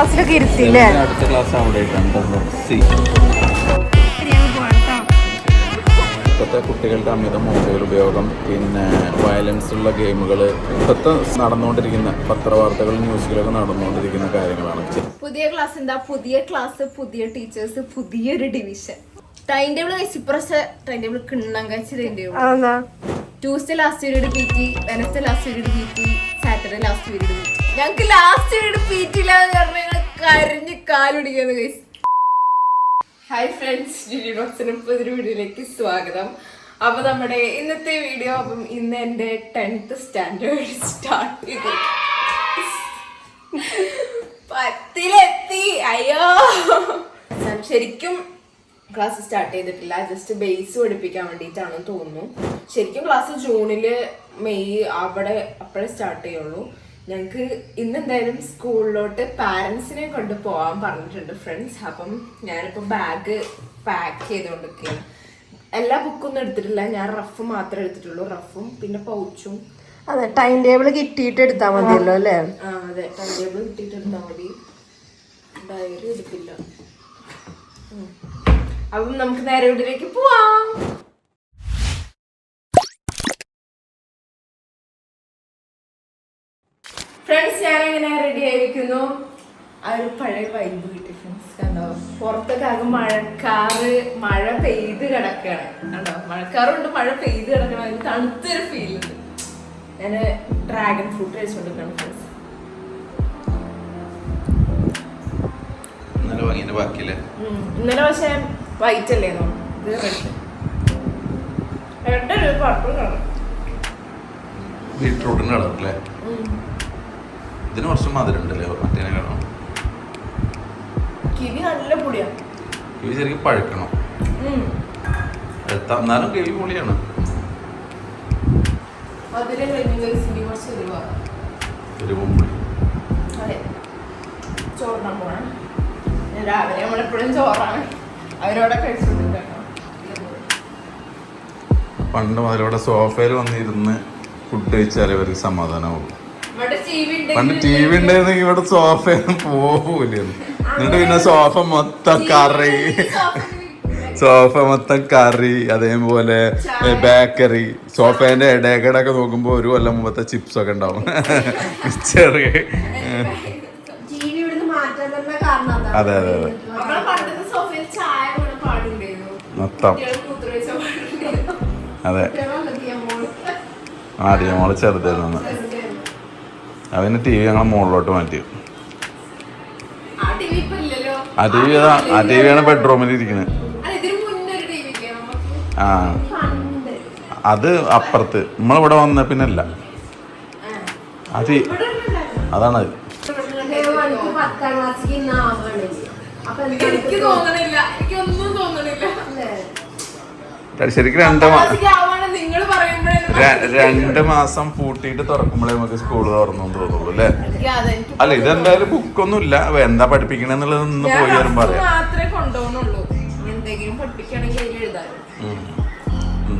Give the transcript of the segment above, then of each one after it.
ക്ലാസ്സിലൊക്കെ ഇരുത്തില്ലേ അടുത്ത ക്ലാസ് അവിടെ ഇപ്പോഴത്തെ കുട്ടികളുടെ അമിത മൊബൈൽ ഉപയോഗം പിന്നെ വയലൻസ് ഉള്ള ഗെയിമുകൾ ഇപ്പോഴത്തെ നടന്നുകൊണ്ടിരിക്കുന്ന പത്രവാർത്തകൾ ന്യൂസുകളൊക്കെ നടന്നുകൊണ്ടിരിക്കുന്ന കാര്യങ്ങളാണ്. പുതിയ ക്ലാസ് എന്താ? പുതിയ ക്ലാസ് പുതിയ ടീച്ചേഴ്സ് പുതിയൊരു ഡിവിഷൻ. ടൈം ടേബിൾ കഴിച്ച് ഇപ്രാവശ്യം ടൈം ടേബിൾ കിണ്ണം കഴിച്ച് time table Tuesday last period P T Wednesday last period P T Saturday last period P T ഞങ്ങൾക്ക് ലാസ്റ്റ് പീരീഡ് പി ടി ഇല്ലാന്ന് പറഞ്ഞാൽ ഞങ്ങൾ കരഞ്ഞ് കാലുടിക്കുന്നത് ഗൈസ് ഹായ് ഫ്രണ്ട്സ് ജിജി ബോക്സിന് പുതിയൊരു വീഡിയോയിലേക്ക് സ്വാഗതം. അപ്പൊ നമ്മുടെ ഇന്നത്തെ വീഡിയോ അപ്പം ഇന്ന് എന്റെ ടെൻത്ത് സ്റ്റാൻഡേർഡ് സ്റ്റാർട്ട് ചെയ്തു. പത്തിലെത്തി. അയ്യോ. ശരിക്കും ക്ലാസ് സ്റ്റാർട്ട് ചെയ്തിട്ടില്ല. ജസ്റ്റ് ബേസ് പഠിപ്പിക്കാൻ വേണ്ടിയിട്ടാണെന്ന് തോന്നുന്നു. ശരിക്കും ക്ലാസ് ജൂണിൽ മെയ് അവിടെ അപ്പോഴേ സ്റ്റാർട്ട് ചെയ്യുള്ളൂ. ഞങ്ങൾക്ക് ഇന്ന് എന്തായാലും സ്കൂളിലോട്ട് പാരൻസിനെ കൊണ്ട് പോവാൻ പറഞ്ഞിട്ടുണ്ട് ഫ്രണ്ട്സ്. അപ്പം ഞാനിപ്പോൾ ബാഗ് പാക്ക് ചെയ്തുകൊണ്ടിരിക്കുകയാണ് എല്ലാ ബുക്കൊന്നും എടുത്തിട്ടില്ല. ഞാൻ റഫ് മാത്രമേ എടുത്തിട്ടുള്ളൂ. റഫും പിന്നെ പൗച്ചും. അതെ ടൈം ടേബിൾ കിട്ടിയിട്ട് എടുത്താൽ മതിയല്ലോ അല്ലേ? ആ അതെ. ടൈം ടേബിൾ കിട്ടിയിട്ട് എടുത്താൽ മതി. ഡയറി എടുക്കില്ല അപ്പം നമുക്ക് നേരെ ഇവിടേക്ക് പോവാം. ഫ്രണ്ട്സ് ഞാൻ എങ്ങനെ റെഡി ആയിരിക്കുന്നു? ആ ഒരു പഴയ വൈബ് കിട്ടി ഫ്രണ്ട്സ് കണ്ടോ? പുറത്തൊക്കെ ആകെ മഴക്കാറ് മഴ പെയ്ത് കിടക്കുകയാണ് കണ്ടോ? മഴക്കാറുണ്ട് മഴ പെയ്ത് കിടക്കണം അതിന് തണുത്തൊരു ഫീൽ ഉണ്ട്. ഞാൻ ഡ്രാഗൺ ഫ്രൂട്ട് കഴിച്ചുകൊണ്ടിരിക്കണം ഫ്രണ്ട്സ് പക്ഷേ. ഇന്നലെ പക്ഷെ വൈറ്റ് അല്ലേ ഇത് റെഡ് റെഡ് ഒരു പർപ്പിൾ കളർ ബീറ്റ്റൂട്ടിന്റെ കളർ അല്ലേ? ഇതിന് കുറച്ച് മധുരം ഉണ്ടല്ലേ മറ്റേനെ കാണാം കിവി നല്ല പൊടിയാണ് കിവി ശരിക്കും പഴുക്കണം. എന്നാലും കിവി പൊളിയാണ്. ചോറിനാൻ പോണേ. രാവിലെ നമ്മളെപ്പോഴും ചോറാണ്. അവരോടെ പണ്ട് ഇവിടെ സോഫയിൽ വന്നിരുന്ന് ഫുഡ് കഴിച്ചാലേ അവർക്ക് സമാധാനമാവുള്ളൂ. പണ്ട് ടി വി ഉണ്ടായിരുന്നെങ്കിൽ ഇവിടെ സോഫയൊന്നും പോകൂലായിരുന്നു എന്നിട്ട് പിന്നെ സോഫ മൊത്തം കറി. സോഫ മൊത്തം കറി അതേപോലെ ബേക്കറി സോഫേന്റെ ഇടയക്കടൊക്കെ നോക്കുമ്പോ ഒരു കൊല്ലം മുമ്പത്തെ ചിപ്സ് ഒക്കെ ഉണ്ടാവും. ചെറിയ അതെ അതെ അതെ. മൊത്തം. അതെ. ആദ്യം മോൾ ചെറുതായിരുന്നു അവന് ടി വി ഞങ്ങൾ മുകളിലോട്ട് മാറ്റി. ആ ടി വി ആ ടി വിയാണ് ബെഡ്റൂമിൽ ഇരിക്കുന്നത് ആ. അത് അപ്പുറത്ത്. നമ്മളിവിടെ വന്ന പിന്നെ അല്ല അത്. അതാണത്. അപ്പൊ എന്താ എനിക്ക് തോന്നണില്ല. ശരിക്കും രണ്ട് രണ്ട് മാസം പൂട്ടിയിട്ട് തുറക്കുമ്പോഴേ നമുക്ക് സ്കൂൾ തുറന്നു തോന്നുള്ളൂ അല്ലേ? അല്ല ഇതെന്തായാലും ബുക്കൊന്നും ഇല്ല എന്താ പഠിപ്പിക്കണെന്നുള്ളത് ഞാൻ പോയി വരും റഫ് പറയാം മാത്രമേ കൊണ്ടുപോകുന്നുള്ളൂ. എന്തെങ്കിലും പഠിപ്പിക്കണമെങ്കിൽ അതിൽ എഴുതാനും. ഉം.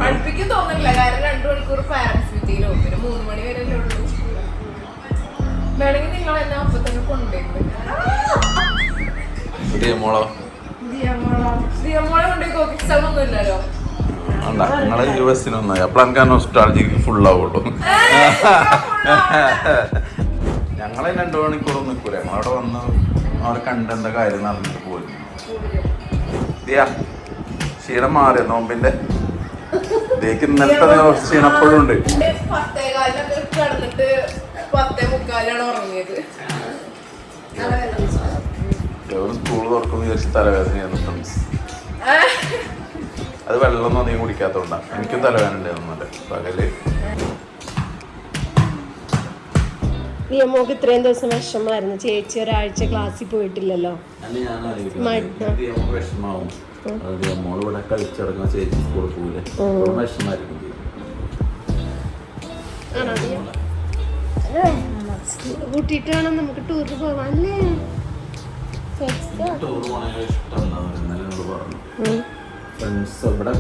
പഠിപ്പിക്കും തോന്നില്ല കാരണം രണ്ടു മണിക്കൂർ പാരന്റ്സ് മീറ്റിംഗിലോ പിന്നെ മൂന്ന് മണി വരെ അല്ലേ ഉള്ളൂ. വേണമെങ്കിൽ നിങ്ങൾ എന്നെ അപ്പൊ തന്നെ കൊണ്ടുപോയി മോളോ ദിയമോളെ കൊണ്ടുപോയി എക്സാം ഒന്നും ഇല്ലല്ലോ അല്ല നിങ്ങളെ യു എസിനൊന്നായി അപ്പോൾ എനിക്ക് നൊസ്റ്റാളജിക്ക് ഫുൾ ആവുള്ളൂ. ഞങ്ങളെ രണ്ടു മണിക്കൂർ നിൽക്കൂല ഞങ്ങളവിടെ വന്ന് അവരെ കണ്ടെന്താ കാര്യം നടന്നിട്ട് പോലും ദിയാ ക്ഷീണം മാറിയ നോമ്പിന്റെ? ഇതേക്ക് ഇന്നലത്തെ ക്ഷീണപ്പോഴും ഉണ്ട്. സ്കൂൾ സ്കൂൾ തുറക്കുന്നു വിചാരിച്ച് തലവേദനയായിരുന്നു ഫ്രണ്ട്സ് അത് വെള്ളമൊന്നും അധികം കുടിക്കാത്തതുകൊണ്ടാണ് എനിക്കും തലവേദന ഒന്നുമില്ല പകൽ. നിയമോക്ക് ഇത്രയും ദിവസം വിഷമായിരുന്നു ചേച്ചി ഒരാഴ്ച ക്ലാസ്സിൽ പോയിട്ടില്ലല്ലോ. കളിച്ചിറങ്ങുന്ന ചേച്ചി സ്കൂളിൽ പോകില്ലേ വിഷമായിരിക്കും കൂട്ടിയിട്ട് വേണം നമുക്ക് ടൂർ പോവാൻ അല്ലേ ടൂർ പോകണമെങ്കിൽ ഇഷ്ടം ഇന്നലെ പറഞ്ഞു. ഫ്രണ്ട്സ് ഇവിടെ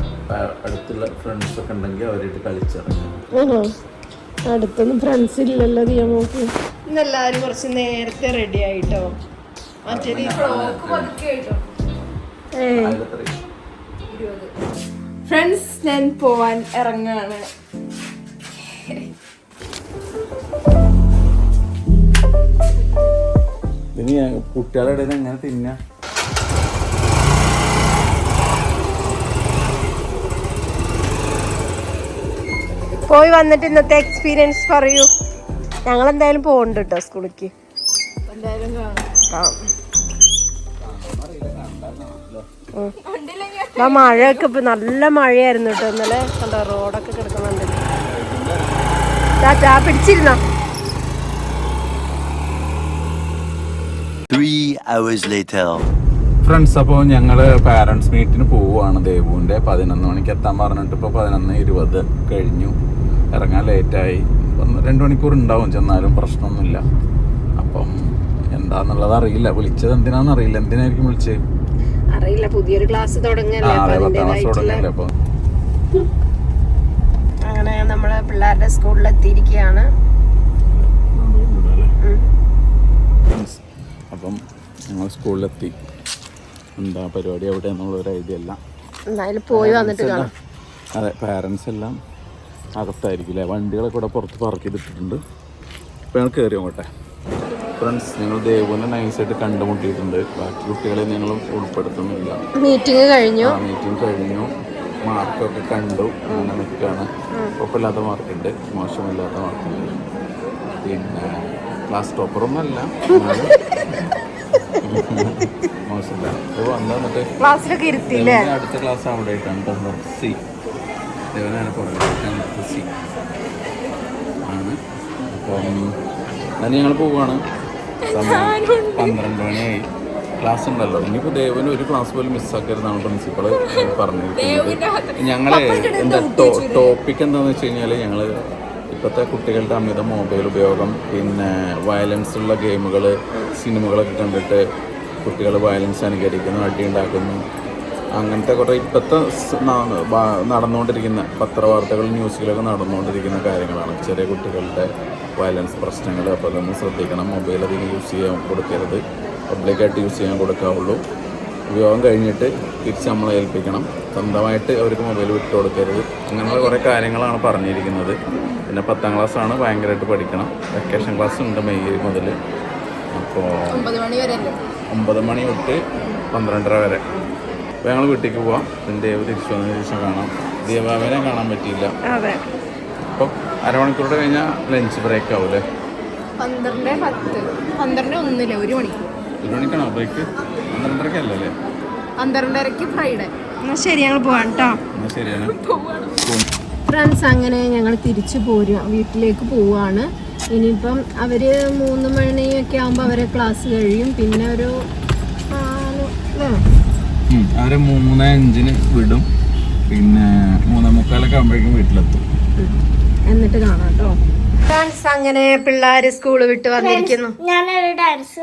അടുത്തുള്ള ഫ്രണ്ട്സ് ഒക്കെ ഉണ്ടെങ്കിൽ അവരായിട്ട് കളിച്ചിറങ്ങും. അടുത്തൊന്നും ഫ്രണ്ട്സ് ഇല്ലല്ലോ ദിയമോക്ക് ഇന്നെല്ലാവരും കുറച്ച് നേരത്തെ റെഡി ആയിട്ടോ? ഫ്രണ്ട്സ് ഞാൻ പോവാൻ ഇറങ്ങാണ്. ഇനി കുട്ടികളുടെ ഇടയിൽ എങ്ങനെ തിന്നാ? പോയി വന്നിട്ട് ഇന്നത്തെ എക്സ്പീരിയൻസ് പറയൂ. ഞങ്ങൾ എന്തായാലും പോകണ്ട കേട്ടോ സ്കൂളിലേക്ക് എന്തായാലും കാണാം. ആ. മഴയൊക്കെ ഇപ്പൊ നല്ല മഴയായിരുന്നു കേട്ടോ ഇന്നലെ. കണ്ടോ റോഡൊക്കെ കിടക്കുന്നുണ്ട്. ചാ പിടിച്ചിരുന്നോ? Three hours later. ഫ്രണ്ട്സ് അപ്പോൾ ഞങ്ങൾ പാരൻസ് മീറ്റിന് പോവുകയാണ് ദേവുവിന്റെ പതിനൊന്ന് മണിക്ക് എത്താൻ പറഞ്ഞിട്ട് ഇപ്പോൾ പതിനൊന്ന് ഇരുപത് കഴിഞ്ഞു. ഇറങ്ങാൻ ലേറ്റായി. രണ്ട് മണിക്കൂർ ഉണ്ടാവും ചെന്നാലും പ്രശ്നമൊന്നുമില്ല. അപ്പം എന്താന്നുള്ളത് അറിയില്ല. വിളിച്ചത് എന്തിനാന്ന് അറിയില്ല. എന്തിനായിരിക്കും വിളിച്ചത് അറിയില്ല. പുതിയൊരു ക്ലാസ് തുടങ്ങല്ലേ. അങ്ങനെ നമ്മൾ പിള്ളേരുടെ സ്കൂളിൽ എത്തിയിരിക്കുകയാണ് അപ്പം ഞങ്ങൾ സ്കൂളിലെത്തി. എന്താ പരിപാടി അവിടെന്നുള്ള ഒരു ഐഡിയ അല്ല. എന്തായാലും പോയി വന്നിട്ട് അതെ പാരന്റ്സ് എല്ലാം അകത്തായിരിക്കും അല്ലേ വണ്ടികളൊക്കെ ഇവിടെ പുറത്ത് പാർക്ക് ചെയ്തിട്ടുണ്ട് അപ്പോൾ ഞങ്ങൾ കയറി അങ്ങോട്ടെ. ഫ്രണ്ട്സ് ഞങ്ങൾ ദേവുവിനെ നൈസായിട്ട് കണ്ടുമുട്ടിയിട്ടുണ്ട്. ബാക്കി കുട്ടികളെ ഞങ്ങൾ ഉൾപ്പെടുത്തുന്നില്ല. മീറ്റിംഗ് കഴിഞ്ഞു. മീറ്റിംഗ് കഴിഞ്ഞു. മാർക്കൊക്കെ കണ്ടു. അങ്ങനെ നിൽക്കുകയാണ് കുഴപ്പമില്ലാത്ത മാർക്കുണ്ട് മോശമില്ലാത്ത മാർക്കുണ്ട് പിന്നെ ക്ലാസ് ടോപ്പറൊന്നുമല്ല അല്ല. മോശമില്ല. വന്നു വന്നിട്ട് അടുത്ത ക്ലാസ് അവിടെ ആയിട്ടാണ്. സി ദേവനാണ് പുറകെ സി ആണ്. അപ്പം എന്നാലും ഞങ്ങൾ പോവുകയാണ്. സമയം പന്ത്രണ്ട് മണിയായി. ക്ലാസ് ഉണ്ടല്ലോ. ഇനിയിപ്പോൾ ദേവന് ഒരു ക്ലാസ് പോലും മിസ്സാക്കരുതാണ് പ്രിൻസിപ്പൾ പറഞ്ഞിരിക്കുന്നത്. ഞങ്ങളെ എന്താ ടോപ്പിക് എന്താണെന്ന് വെച്ച് കഴിഞ്ഞാൽ ഞങ്ങൾ ഇപ്പോഴത്തെ കുട്ടികളുടെ അമിത മൊബൈൽ ഉപയോഗം പിന്നെ വയലൻസ് ഉള്ള ഗെയിമുകൾ സിനിമകളൊക്കെ കണ്ടിട്ട് കുട്ടികൾ വയലൻസ് അനുകരിക്കുന്നു അടിയുണ്ടാക്കുന്നു അങ്ങനത്തെ കുറേ ഇപ്പോഴത്തെ നടന്നുകൊണ്ടിരിക്കുന്ന പത്രവാർത്തകൾ ന്യൂസുകളൊക്കെ നടന്നുകൊണ്ടിരിക്കുന്ന കാര്യങ്ങളാണ്. ചെറിയ കുട്ടികളുടെ വയലൻസ് പ്രശ്നങ്ങൾ അപ്പോൾ നമ്മൾ ശ്രദ്ധിക്കണം. മൊബൈൽ അധികം യൂസ് ചെയ്യാൻ കൊടുക്കരുത്. പബ്ലിക്കായിട്ട് യൂസ് ചെയ്യാൻ കൊടുക്കാവുള്ളൂ. ഉപയോഗം കഴിഞ്ഞിട്ട് തിരിച്ച് നമ്മളെ ഏൽപ്പിക്കണം. സ്വന്തമായിട്ട് അവർക്ക് മൊബൈൽ വിട്ടു കൊടുക്കരുത്. അങ്ങനെയുള്ള കുറേ കാര്യങ്ങളാണ് പറഞ്ഞിരിക്കുന്നത്. പിന്നെ പത്താം ക്ലാസ്സാണ് ഭയങ്കരമായിട്ട് പഠിക്കണം. വെക്കേഷൻ ക്ലാസ് ഉണ്ട് മെയ് മുതൽ. അപ്പോൾ ഒമ്പത് മണി തൊട്ട് പന്ത്രണ്ടര വരെ. അപ്പോൾ ഞങ്ങൾ വീട്ടിലേക്ക് പോവാം. ദേവ് തിരിച്ചു വന്നതിന് ശേഷം കാണാം. ദീപാവനെ കാണാൻ പറ്റിയില്ല. അതെ. അപ്പം അരമണിക്കൂറോടെ കഴിഞ്ഞാൽ ലഞ്ച് ബ്രേക്ക് ആവൂലേ? പന്ത്രണ്ട് പത്ത്. പന്ത്രണ്ട് ഒന്നില്ല? ഒരു മണിക്കൂർ ഒരു മണിക്കാണോ ബ്രേക്ക് പന്ത്രണ്ടരക്കല്ലേ പന്ത്രണ്ടരക്ക് ഫ്രൈഡേ എന്നാൽ ശരി ഞങ്ങൾ പോവാം കേട്ടോ എന്നാൽ ശരിയാണ്. ഫ്രണ്ട്സ് അങ്ങനെ ഞങ്ങൾ തിരിച്ചു പോരും. വീട്ടിലേക്ക് പോവാണ്. ഇനിയിപ്പം അവർ മൂന്ന് മണിയൊക്കെ ആകുമ്പോൾ അവരെ ക്ലാസ് കഴിയും. പിന്നെ ഒരു? ഉം, അവരെ മൂന്ന് അഞ്ചിന് വിടും. പിന്നെ മൂന്നേ മുക്കാലൊക്കെ ആകുമ്പോഴേക്കും വീട്ടിലെത്തും. എന്നിട്ട് കാണാം കേട്ടോ ഫ്രണ്ട്സ് അങ്ങനെ പിള്ളേര് സ്കൂൾ വിട്ട് വന്നിരിക്കുന്നു. ഞാനൊരു ഡാൻസ്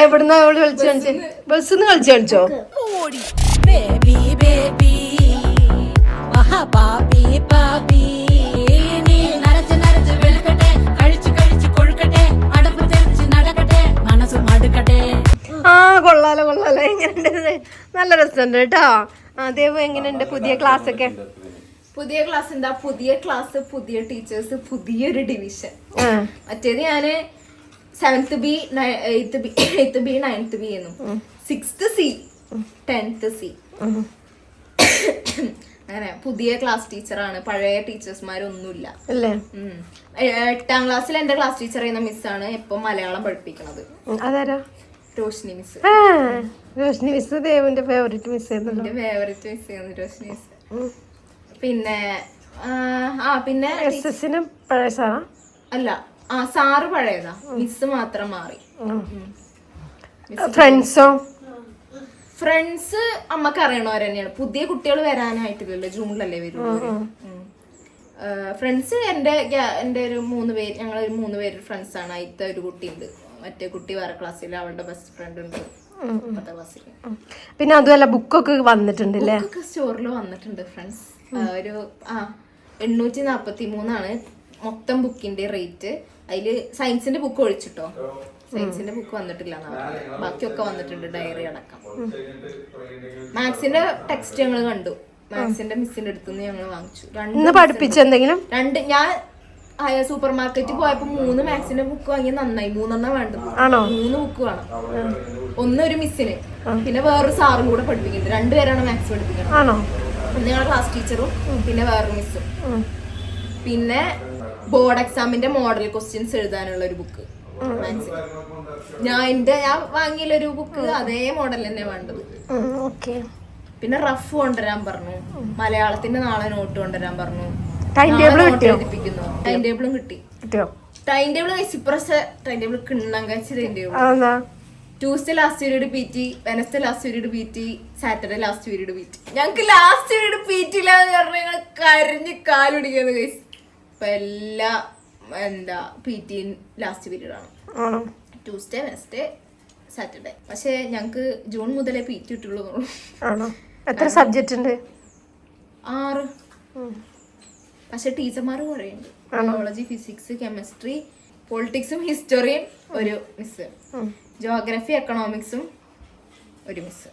എവിടുന്ന അവൾ കളിച്ചു കളിച്ചു കാണിച്ചോ? ബേബി ബേബി മഹാപാപി പാപി നീ രസമുണ്ട് കേട്ടോ. അതേവ് എങ്ങനെയുണ്ട്? പുതിയ ക്ലാസ് ഒക്കെ പുതിയ ക്ലാസ് എന്താ? പുതിയ ക്ലാസ് പുതിയ ടീച്ചേഴ്സ് പുതിയൊരു ഡിവിഷൻ. മറ്റേത് ഞാൻ seventh B eighth B eighth B ninth B എന്നും സിക്സ്ത് സി ടെൻത്ത് സി അങ്ങനെ പുതിയ ക്ലാസ് ടീച്ചറാണ്. പഴയ ടീച്ചേഴ്സ്മാരൊന്നുമില്ല. അല്ലേ എട്ടാം ക്ലാസ്സിൽ എന്റെ ക്ലാസ് ടീച്ചർ ചെയ്യുന്ന മിസ്സാണ് ഇപ്പൊ മലയാളം പഠിപ്പിക്കുന്നത് അതാരാ? രോഷിനി മിസ്. റോഷിനി മിസ് ദേവിന്റെ ഫേവറേറ്റ് മിസ് എന്റെ ഫേവറേറ്റ് മിസ് ചെയ്യുന്നു രോഷിനി മിസ്. പിന്നെ ആ, പിന്നെ എസ് എസിന് പഴയ സാറാ? അല്ല ആ സാറ് പഴയതാ. മിസ് മാത്രം മാറി. ഫ്രണ്ട്സോ? ഫ്രണ്ട്സ് അമ്മയ്ക്ക് അറിയണവർ തന്നെയാണ്. പുതിയ കുട്ടികൾ വരാനായിട്ടില്ലല്ലോ ജൂണിലല്ലേ വരുള്ളൂ. ഫ്രണ്ട്സ് എന്റെ എന്റെ എന്റെ ഒരു മൂന്ന് പേര് ഞങ്ങൾ ഒരു മൂന്ന് പേര് ഫ്രണ്ട്സ് ആണ്. അതിലത്തെ ഒരു കുട്ടിയുണ്ട്. മറ്റേ കുട്ടി വേറെ ക്ലാസ്സിൽ അവളുടെ ബെസ്റ്റ് ഫ്രണ്ട് ഉണ്ട്. പത്താം ക്ലാസ്സിൽ പിന്നെ അതുമല്ല ബുക്കൊക്കെ വന്നിട്ടുണ്ട് അല്ലേ ബുക്കൊക്കെ സ്റ്റോറിൽ വന്നിട്ടുണ്ട് ഫ്രണ്ട്സ് ഒരു ആ എണ്ണൂറ്റി നാപ്പത്തി മൂന്നാണ് മൊത്തം ബുക്കിന്റെ റേറ്റ് അതിൽ സയൻസിന്റെ ബുക്ക് ഒഴിച്ചിട്ടോ? സയൻസിന്റെ ബുക്ക് വന്നിട്ടില്ല ബാക്കിയൊക്കെ വന്നിട്ടുണ്ട് ഡയറി അടക്കം. മാത്സിന്റെ ടെക്സ്റ്റ് ഞങ്ങൾ കണ്ടു. മാത്സിന്റെ മിസ്സിന്റെ അടുത്തുനിന്ന് ഞങ്ങൾ വാങ്ങിച്ചു. രണ്ട് പഠിപ്പിച്ച എന്തെങ്കിലും? രണ്ട് ഞാൻ സൂപ്പർ മാർക്കറ്റിൽ പോയപ്പോ മൂന്ന് മാക്സിന്റെ ബുക്ക് വാങ്ങി നന്നായി. മൂന്നെണ്ണം വേണ്ടത്. മൂന്ന് ബുക്ക് വേണം. ഒന്ന് ഒരു മിസ്സിന് പിന്നെ വേറൊരു സാറും കൂടെ പഠിപ്പിക്കുന്നുണ്ട്. രണ്ടുപേരാണ് മാത്സ് പഠിപ്പിക്കുന്നത്. ഒന്ന് ഞങ്ങളുടെ ക്ലാസ് ടീച്ചറും പിന്നെ വേറൊരു മിസ്സും പിന്നെ ബോർഡ് എക്സാമിന്റെ മോഡൽ ക്വസ്റ്റ്യൻസ് എഴുതാനുള്ള ഒരു ബുക്ക് മാത്സിന് ഞാൻ എന്റെ ഞാൻ വാങ്ങിയ ഒരു ബുക്ക് അതേ മോഡൽ തന്നെ വേണ്ടത്. പിന്നെ റഫ് കൊണ്ടുവരാൻ പറഞ്ഞു. മലയാളത്തിന്റെ നാളെ നോട്ട് കൊണ്ടുവരാൻ പറഞ്ഞു. Time ടേബിൾ കിട്ടിയോ? ടൈം ടേബിളും കിട്ടി. കിട്ടിയോ? ടൈം ടേബിൾ ഇപ്രാവശ്യം ടൈം ടേബിൾ കിണ്ണം കഴിച്ച time table Tuesday last period P T Wednesday last period P T Saturday last period P T ഞങ്ങൾക്ക് ലാസ്റ്റ് പീരീഡ് പി ടി ഇല്ലാന്ന് പറഞ്ഞാൽ ഞങ്ങൾ കരഞ്ഞ് കാലുടിക്കുന്നത് ഗൈസ് ഇപ്പൊ എല്ലാ എന്താ പി ടി ലാസ്റ്റ് പീരീഡ് ആണ്. ട്യൂസ്ഡേ വെനസ്ഡേ സാറ്റർഡേ പക്ഷേ ഞങ്ങൾക്ക് ജൂൺ മുതലേ പി ടി. ആണോ? എത്ര സബ്ജക്റ്റ് ഉണ്ട്? ആറ്. പക്ഷെ ടീച്ചർമാർ കുറയുണ്ട് ബയോളജി ഫിസിക്സ് കെമിസ്ട്രി പൊളിറ്റിക്സും ഹിസ്റ്ററിയും ഒരു മിസ് ജോഗ്രഫി എക്കണോമിക്സും ഒരു മിസ്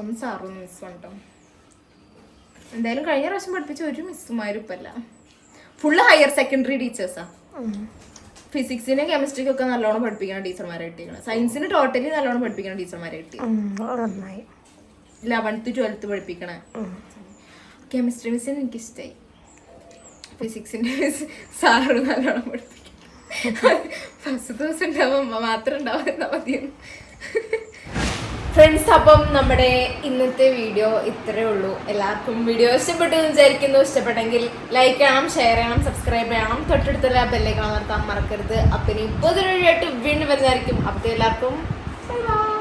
ഒന്ന് സാറൊന്ന് മിസ് വേണ്ടോ എന്തായാലും കഴിഞ്ഞ പ്രാവശ്യം പഠിപ്പിച്ച ഒരു മിസ്സുമാരും ഇപ്പല്ല. ഫുള്ള് ഹയർ സെക്കൻഡറി ടീച്ചേഴ്സാ ഫിസിക്സിന് കെമിസ്ട്രിക്കും ഒക്കെ നല്ലോണം പഠിപ്പിക്കുന്ന ടീച്ചർമാരെ കിട്ടിയാണ് സയൻസിന് ടോട്ടലി നല്ലോണം പഠിപ്പിക്കുന്ന ടീച്ചർമാരെ കിട്ടി. Eleventh twelfth പഠിപ്പിക്കണേ. കെമിസ്ട്രി മിസ്സിന് എനിക്ക് ഇഷ്ടമായി ഫിസിക്സിന്റെ മിസ് സാറ് നല്ലോണം പഠിപ്പിക്കും. ഫസ്റ്റ് ദിവസം ഉണ്ടാവും മാത്രം ഉണ്ടാവുന്ന മതിയെന്ന്. ഫ്രണ്ട്സ് അപ്പം നമ്മുടെ ഇന്നത്തെ വീഡിയോ ഇത്രയേ ഉള്ളൂ. എല്ലാവർക്കും വീഡിയോ ഇഷ്ടപ്പെട്ടു വിചാരിക്കുന്നു. ഇഷ്ടപ്പെട്ടെങ്കിൽ ലൈക്ക് ചെയ്യണം ഷെയർ ചെയ്യണം സബ്സ്ക്രൈബ് ചെയ്യണം. തൊട്ടടുത്തുള്ള ബെല്ലേക്ക് അമർത്താൻ മറക്കരുത്. അപ്പം ഇനി വീഡിയോ വീണ്ടും വരുന്നതായിരിക്കും. അപ്പോൾ എല്ലാവർക്കും ബൈ ബൈ